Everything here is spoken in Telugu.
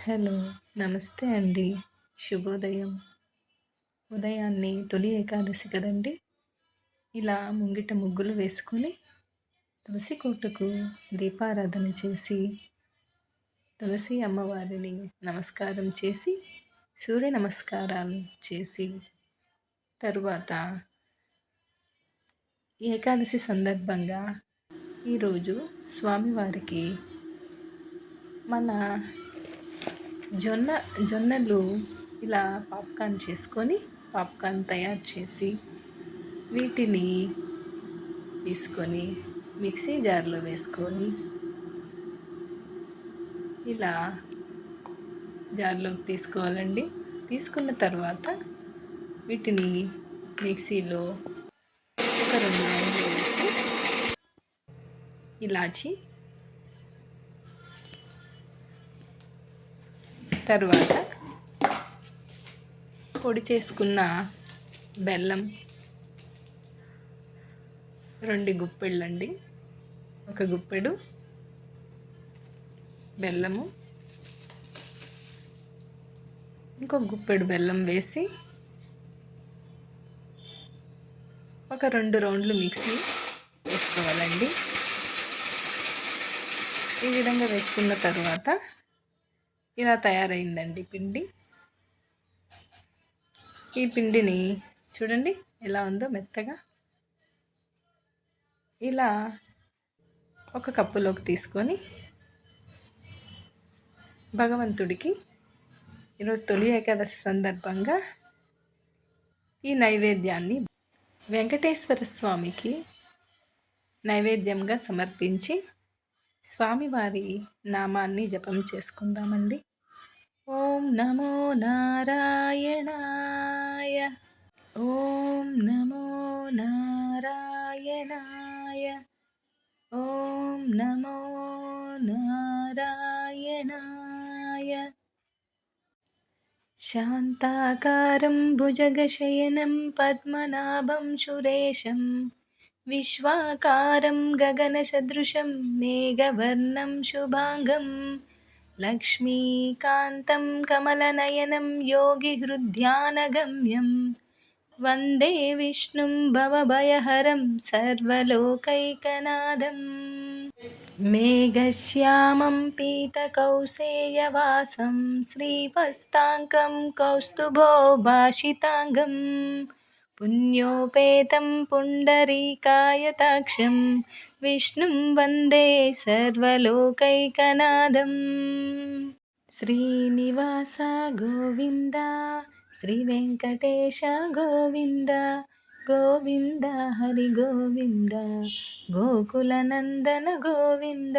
హలో నమస్తే అండి. శుభోదయం. ఉదయాన్నే తొలి ఏకాదశి కదండి? ఇలా ముంగిట ముగ్గులు వేసుకొని తులసి కోటకు దీపారాధన చేసి తులసి అమ్మవారిని నమస్కారం చేసి సూర్య నమస్కారాలు చేసి తరువాత ఏకాదశి సందర్భంగా ఈరోజు స్వామివారికి మన జొన్న జొన్నలు ఇలా పాప్కార్న్ చేసుకొని పాప్కార్న్ తయారు చేసి వీటిని తీసుకొని మిక్సీ జార్లో వేసుకొని ఇలా జార్లోకి తీసుకోవాలండి. తీసుకున్న తర్వాత వీటిని మిక్సీలో ఒక రెండు వేసి ఇలాచి తర్వాత పొడి చేసుకున్న బెల్లం రెండు గుప్పెళ్ళండి. ఒక గుప్పెడు బెల్లము ఇంకొక గుప్పెడు బెల్లం వేసి ఒక రెండు రౌండ్లు మిక్సీ వేసుకోవాలండి. ఈ విధంగా వేసుకున్న తర్వాత ఇలా తయారైందండి పిండి. ఈ పిండిని చూడండి ఎలా ఉందో మెత్తగా. ఇలా ఒక కప్పులోకి తీసుకొని భగవంతుడికి ఈరోజు తొలి ఏకాదశి సందర్భంగా ఈ నైవేద్యాన్ని వెంకటేశ్వర స్వామికి నైవేద్యంగా సమర్పించి స్వామివారి నామాన్ని జపం చేసుకుందామండి. ఓం నమో నారాయణాయ. ఓం నమో నారాయణాయ. ఓం నమో నారాయణాయ. శాంతాకారం భుజగశయనం పద్మనాభం సురేశం विश्वाकारं गगनसदृशं मेघवर्णं शुभाङ्गं लक्ष्मीकान्तं कमलनयनं योगिहृद्यानगम्यं वन्दे विष्णुं भवभयहरं सर्वलोकैकनादम् मेघश्यामं पीतकौसेयवासं श्रीपस्ताङ्कं कौस्तुभोभाषिताङ्गम् पुण्योपेतं पुण्डरीकायताक्षं विष्णुं वन्दे सर्वलोकैकनादं श्रीनिवास गोविन्द श्रीवेङ्कटेश गोविन्द गोविन्द हरिगोविन्द गोकुलनन्दन गोविन्द